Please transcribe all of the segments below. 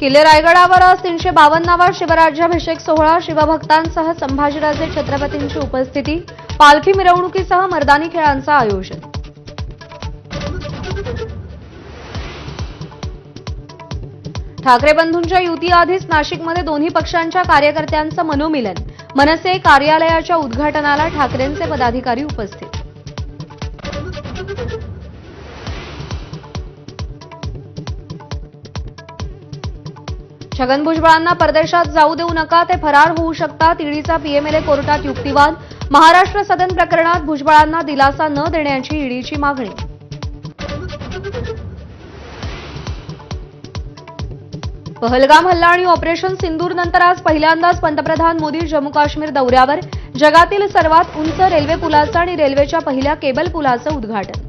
किल्ले रायगडावर आज तीनशे बावन्नावा शिवराज्याभिषेक सोहळा शिवभक्तांसह संभाजीराजे छत्रपतींची उपस्थिती पालखी मिरवणुकीसह मर्दानी खेळांचं आयोजन. ठाकरे बंधूंच्या युतीआधीच नाशिकमध्ये दोन्ही पक्षांच्या कार्यकर्त्यांचं मनोमिलन. मनसे कार्यालयाच्या उद्घाटनाला ठाकरेंचे पदाधिकारी उपस्थित. छगन भुजबळांना परदेशात जाऊ देऊ नका ते फरार होऊ शकतात ईडीचा पीएमएलए कोर्टात युक्तिवाद. महाराष्ट्र सदन प्रकरणात भुजबळांना दिलासा न देण्याची ईडीची मागणी. पहलगाम हल्ला आणि ऑपरेशन सिंदूर नंतर आज पहिल्यांदाच पंतप्रधान मोदी जम्मू काश्मीर दौऱ्यावर. जगातील सर्वात उंच रेल्वे पुलाचं आणि रेल्वेच्या पहिल्या केबल पुलाचं उद्घाटन.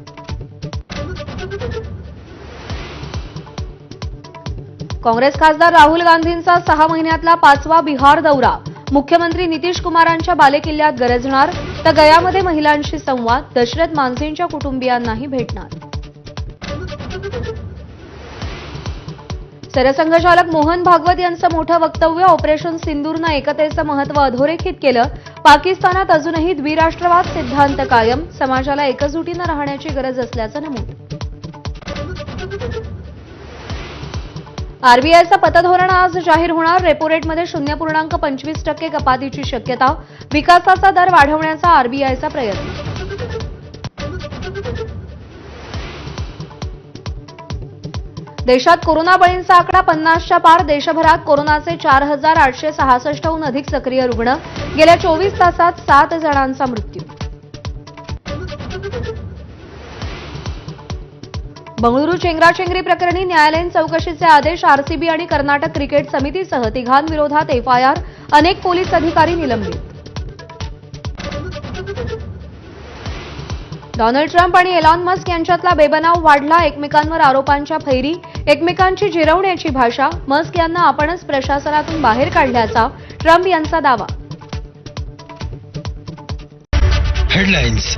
काँग्रेस खासदार राहुल गांधींचा सहा महिन्यातला पाचवा बिहार दौरा. मुख्यमंत्री नितीश कुमारांच्या बालेकिल्ल्यात गरजणार तर गयामध्ये महिलांशी संवाद दशरथ मांझेंच्या कुटुंबियांनाही भेटणार. सरसंघचालक मोहन भागवत यांचं मोठं वक्तव्य ऑपरेशन सिंदूरनं एकतेचं महत्त्व अधोरेखित केलं. पाकिस्तानात अजूनही द्विराष्ट्रवाद सिद्धांत कायम समाजाला एकजुटीनं राहण्याची गरज असल्याचं नमूद आरबीआयचा पतधोरण आज जाहीर होणार. रेपो रेटमध्ये शून्य पूर्णांक पंचवीस टक्के कपातीची शक्यता. विकासाचा दर वाढवण्याचा आरबीआयचा प्रयत्न. देशात कोरोना बळींचा आकडा पन्नासच्या पार. देशभरात कोरोनाचे चार हजार आठशे सहासष्टहून अधिक सक्रिय रुग्ण. गेल्या चोवीस तासात सात जणांचा मृत्यू. बंगळुरू चेंगराचेंगरी प्रकरणी न्यायालयीन चौकशीचे आदेश आरसीबी आणि कर्नाटक क्रिकेट समितीसह तिघांविरोधात एफआयआर अनेक पोलीस अधिकारी निलंबित. डोनाल्ड ट्रम्प आणि एलॉन मस्क यांच्यातला बेबनाव वाढला एकमेकांवर आरोपांच्या फैरी एकमेकांची जिरवण्याची भाषा मस्क यांना आपणच प्रशासनातून बाहेर काढल्याचा ट्रम्प यांचा दावा. हेडलाईन्स.